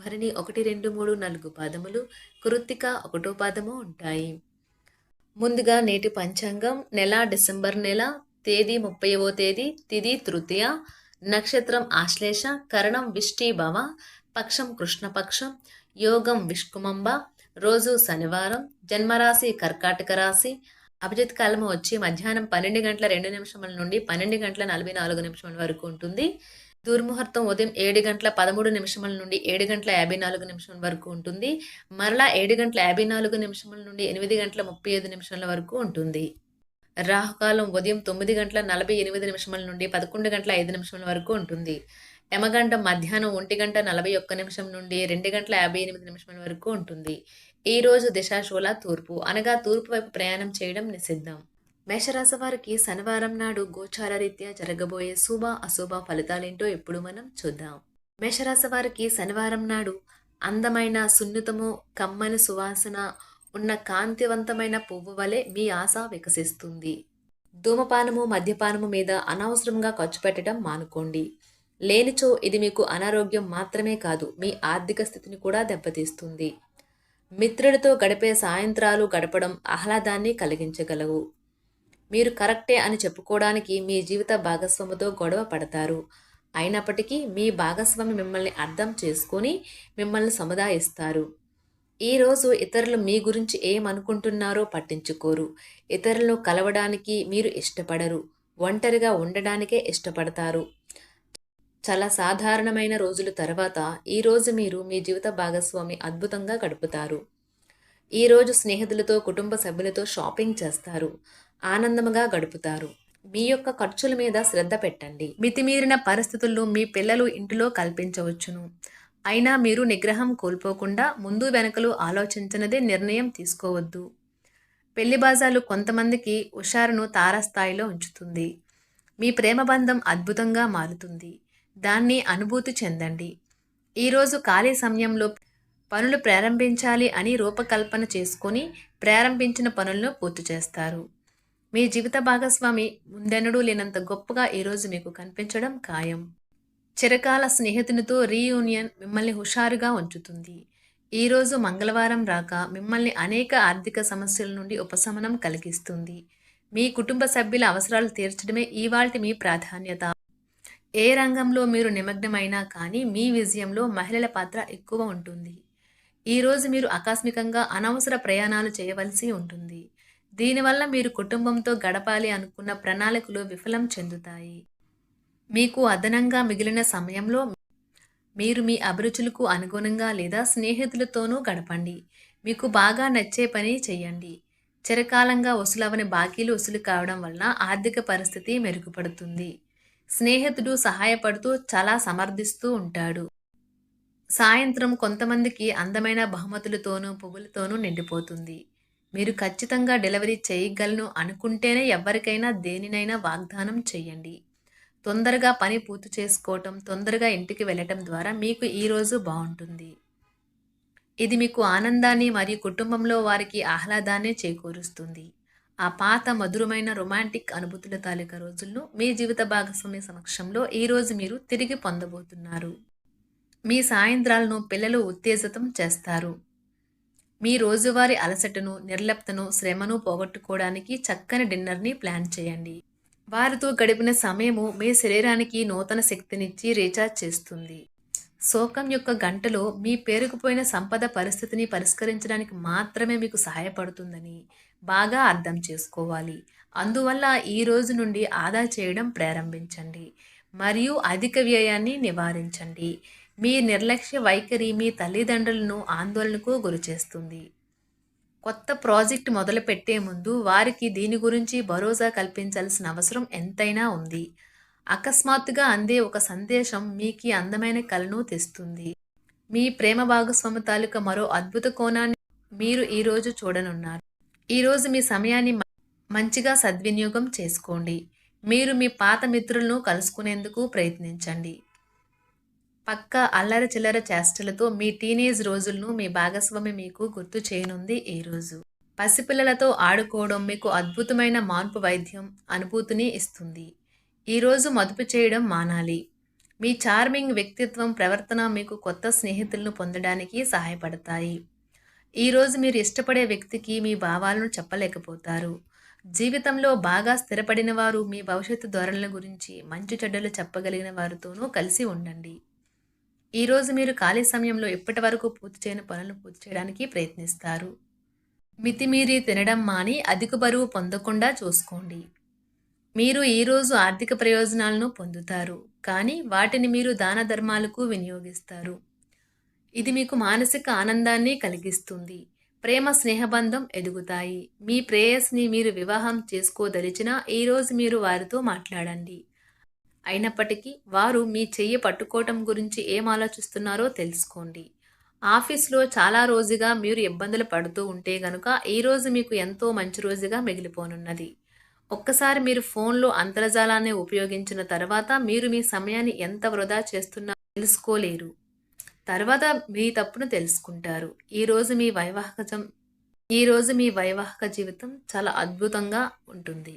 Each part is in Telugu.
భరణి ఒకటి రెండు మూడు నాలుగు పాదములు కృత్తిక ఒకటో పాదము ఉంటాయి. ముందుగా నేటి పంచాంగం నెల డిసెంబర్ నెల తేదీ ముప్పైవ తేదీ తిది తృతీయ నక్షత్రం ఆశ్లేష కరణం విష్టిభవ పక్షం కృష్ణపక్షం యోగం విష్కుమంబ రోజు శనివారం జన్మరాశి కర్కాటక రాశి అభిజిత్ కాలము వచ్చి మధ్యాహ్నం పన్నెండు గంటల రెండు నిమిషముల నుండి పన్నెండు గంటల నలభై నాలుగు నిమిషముల వరకు ఉంటుంది. దుర్ముహూర్తం ఉదయం ఏడు గంటల పదమూడు నిమిషముల నుండి ఏడు గంటల యాభై నాలుగు నిమిషం వరకు ఉంటుంది. మరలా ఏడు గంటల యాభై నాలుగు నిమిషముల నుండి ఎనిమిది గంటల ముప్పై ఐదు నిమిషాల వరకు ఉంటుంది. రాహుకాలం ఉదయం తొమ్మిది గంటల నలభై ఎనిమిది నిమిషముల నుండి పదకొండు గంటల ఐదు నిమిషముల వరకు ఉంటుంది. యమగంట మధ్యాహ్నం ఒంటి గంట నలభై ఒక్క నిమిషం నుండి రెండు గంటల యాభై ఎనిమిది నిమిషముల వరకు ఉంటుంది. ఈ రోజు దిశాశూల తూర్పు. అనగా తూర్పు వైపు ప్రయాణం చేయడం నిషిద్ధం. మేషరాశి వారికి శనివారం నాడు గోచార రీత్యా జరగబోయే శుభ అశుభ ఫలితాలేంటో ఇప్పుడు మనం చూద్దాం. మేషరాశి వారికి శనివారం నాడు అందమైన సున్నితము కమ్మని సువాసన ఉన్న కాంతివంతమైన పువ్వు వలె మీ ఆశ వికసిస్తుంది. ధూమపానము మద్యపానము మీద అనవసరంగా ఖర్చు పెట్టడం మానుకోండి. లేనిచో ఇది మీకు అనారోగ్యం మాత్రమే కాదు మీ ఆర్థిక స్థితిని కూడా దెబ్బతీస్తుంది. మిత్రుడితో గడిపే సాయంత్రాలు గడపడం ఆహ్లాదాన్ని కలిగించగలవు. మీరు కరెక్టే అని చెప్పుకోవడానికి మీ జీవిత భాగస్వామితో గొడవ పడతారు. అయినప్పటికీ మీ భాగస్వామి మిమ్మల్ని అర్థం చేసుకొని మిమ్మల్ని సముదాయిస్తారు. ఈరోజు ఇతరులు మీ గురించి ఏమనుకుంటున్నారో పట్టించుకోరు. ఇతరులను కలవడానికి మీరు ఇష్టపడరు. ఒంటరిగా ఉండడానికే ఇష్టపడతారు. చాలా సాధారణమైన రోజుల తర్వాత ఈరోజు మీరు మీ జీవిత భాగస్వామి అద్భుతంగా గడుపుతారు. ఈరోజు స్నేహితులతో కుటుంబ సభ్యులతో షాపింగ్ చేస్తారు. ఆనందముగా గడుపుతారు. మీ యొక్క ఖర్చుల మీద శ్రద్ధ పెట్టండి. మితిమీరిన పరిస్థితుల్లో మీ పిల్లలు ఇంటిలో కల్పించవచ్చును. అయినా మీరు నిగ్రహం కోల్పోకుండా ముందు వెనకలు ఆలోచించినదే నిర్ణయం తీసుకోవద్దు. పెళ్ళి బాజాలు కొంతమందికి హుషారును తారస్థాయిలో ఉంచుతుంది. మీ ప్రేమ బంధం అద్భుతంగా మారుతుంది. దాన్ని అనుభూతి చెందండి. ఈరోజు ఖాళీ సమయంలో పనులు ప్రారంభించాలి అని రూపకల్పన చేసుకొని ప్రారంభించిన పనులను పూర్తి చేస్తారు. మీ జీవిత భాగస్వామి ముందెన్నడూ లేనంత గొప్పగా ఈరోజు మీకు కనిపించడం ఖాయం. చిరకాల స్నేహితునితో రీయూనియన్ మిమ్మల్ని హుషారుగా ఉంచుతుంది. ఈరోజు మంగళవారం రాక మిమ్మల్ని అనేక ఆర్థిక సమస్యల నుండి ఉపశమనం కలిగిస్తుంది. మీ కుటుంబ సభ్యుల అవసరాలు తీర్చడమే ఇవాల్టి మీ ప్రాధాన్యత. ఏ రంగంలో మీరు నిమగ్నమైనా కానీ మీ విజయంలో మహిళల పాత్ర ఎక్కువ ఉంటుంది. ఈరోజు మీరు ఆకస్మికంగా అనవసర ప్రయాణాలు చేయవలసి ఉంటుంది. దీనివల్ల మీరు కుటుంబంతో గడపాలి అనుకున్న ప్రణాళికలు విఫలం చెందుతాయి. మీకు అదనంగా మిగిలిన సమయంలో మీరు మీ అభిరుచులకు అనుగుణంగా లేదా స్నేహితులతోనూ గడపండి. మీకు బాగా నచ్చే పని చేయండి చిరకాలంగా వసూలవని బాకీలు వసూలు కావడం వలన ఆర్థిక పరిస్థితి మెరుగుపడుతుంది. స్నేహితుడు సహాయపడుతూ చాలా సమర్థిస్తూ ఉంటాడు. సాయంత్రం కొంతమందికి అందమైన బహుమతులతోనూ పువ్వులతోనూ నిండిపోతుంది. మీరు ఖచ్చితంగా డెలివరీ చేయగలను అనుకుంటేనే ఎవరికైనా దేనినైనా వాగ్దానం చేయండి. తొందరగా పని పూర్తి చేసుకోవటం తొందరగా ఇంటికి వెళ్ళటం ద్వారా మీకు ఈరోజు బాగుంటుంది. ఇది మీకు ఆనందాన్ని మరియు కుటుంబంలో వారికి ఆహ్లాదాన్ని చేకూరుస్తుంది. ఆ పాత మధురమైన రొమాంటిక్ అనుభూతుల తాలూకా రోజులను మీ జీవిత భాగస్వామి సమక్షంలో ఈరోజు మీరు తిరిగి పొందబోతున్నారు. మీ సాయంత్రాలను పిల్లలు ఉత్తేజితం చేస్తారు. మీ రోజువారీ అలసటను నిర్లప్తను శ్రమను పోగొట్టుకోవడానికి చక్కని డిన్నర్ని ప్లాన్ చేయండి. వారితో గడిపిన సమయము మీ శరీరానికి నూతన శక్తినిచ్చి రీఛార్జ్ చేస్తుంది. శోకం యొక్క గంటలో మీ పేరుకుపోయిన సంపద పరిస్థితిని పరిష్కరించడానికి మాత్రమే మీకు సహాయపడుతుందని బాగా అర్థం చేసుకోవాలి. అందువల్ల ఈ రోజు నుండి ఆదా చేయడం ప్రారంభించండి. మరియు అధిక వ్యయాన్ని నివారించండి. మీ నిర్లక్ష్య వైఖరి మీ తల్లిదండ్రులను ఆందోళనకు గురిచేస్తుంది కొత్త ప్రాజెక్ట్ మొదలుపెట్టే ముందు వారికి దీని గురించి భరోసా కల్పించాల్సిన అవసరం ఎంతైనా ఉంది. అకస్మాత్తుగా అందే ఒక సందేశం మీకు అందమైన కలను తెస్తుంది. మీ ప్రేమ భాగస్వామి తాలూకా మరో అద్భుత కోణాన్ని మీరు ఈరోజు చూడనున్నారు. ఈరోజు మీ సమయాన్ని మంచిగా సద్వినియోగం చేసుకోండి. మీరు మీ పాత మిత్రులను కలుసుకునేందుకు ప్రయత్నించండి. పక్క అల్లరి చిల్లర చేష్టలతో మీ టీనేజ్ రోజులను మీ భాగస్వామి మీకు గుర్తు చేయనుంది ఈ రోజు. పసిపిల్లలతో ఆడుకోవడం మీకు అద్భుతమైన మార్పు వైద్యం అనుభూతిని ఇస్తుంది. ఈరోజు మదుపు చేయడం మానాలి. మీ చార్మింగ్ వ్యక్తిత్వం ప్రవర్తన మీకు కొత్త స్నేహితులను పొందడానికి సహాయపడతాయి. ఈరోజు మీరు ఇష్టపడే వ్యక్తికి మీ భావాలను చెప్పలేకపోతారు. జీవితంలో బాగా స్థిరపడిన వారు మీ భవిష్యత్తు ధోరణుల గురించి మంచి చెడ్డలు చెప్పగలిగిన వారితోనూ కలిసి ఉండండి. ఈరోజు మీరు ఖాళీ సమయంలో ఇప్పటి వరకు పూర్తి చేయని పనులను పూర్తి చేయడానికి ప్రయత్నిస్తారు? మితిమీరి తినడం మాని అధిక బరువు పొందకుండా చూసుకోండి. మీరు ఈరోజు ఆర్థిక ప్రయోజనాలను పొందుతారు కానీ వాటిని మీరు దాన ధర్మాలకు వినియోగిస్తారు. ఇది మీకు మానసిక ఆనందాన్ని కలిగిస్తుంది. ప్రేమ స్నేహబంధం ఎదుగుతాయి. మీ ప్రేయస్ని మీరు వివాహం చేసుకోదలిచినా ఈరోజు మీరు వారితో మాట్లాడండి. అయినప్పటికీ వారు మీ చెయ్యి పట్టుకోవటం గురించి ఏం ఆలోచిస్తున్నారో తెలుసుకోండి. ఆఫీస్లో చాలా రోజుగా మీరు ఇబ్బందులు పడుతూ ఉంటే గనుక ఈరోజు మీకు ఎంతో మంచి రోజుగా మిగిలిపోనున్నది. ఒక్కసారి మీరు ఫోన్లో అంతర్జాలాన్ని ఉపయోగించిన తర్వాత మీరు మీ సమయాన్ని ఎంత వృధా చేస్తున్నారో తెలుసుకోలేరు. తర్వాత మీ తప్పును తెలుసుకుంటారు. ఈరోజు మీ వైవాహికజం ఈరోజు మీ వైవాహిక జీవితం చాలా అద్భుతంగా ఉంటుంది.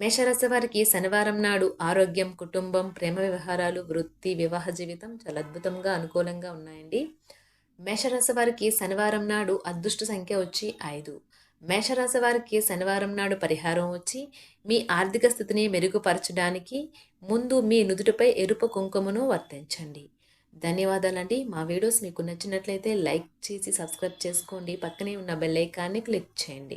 మేషరాశి వారికి శనివారం నాడు ఆరోగ్యం కుటుంబం ప్రేమ వ్యవహారాలు వృత్తి వివాహ జీవితం చాలా అద్భుతంగా అనుకూలంగా ఉన్నాయండి. మేషరాశి వారికి శనివారం నాడు అదృష్ట సంఖ్య వచ్చి ఐదు. మేషరాశి వారికి శనివారం నాడు పరిహారం వచ్చి మీ ఆర్థిక స్థితిని మెరుగుపరచడానికి ముందు మీ నుదుటిపై ఎరుపు కుంకుమను వర్తించండి. ధన్యవాదాలండి. మా వీడియోస్ మీకు నచ్చినట్లయితే లైక్ చేసి సబ్స్క్రైబ్ చేసుకోండి. పక్కనే ఉన్న బెల్ ఐకాన్ని క్లిక్ చేయండి.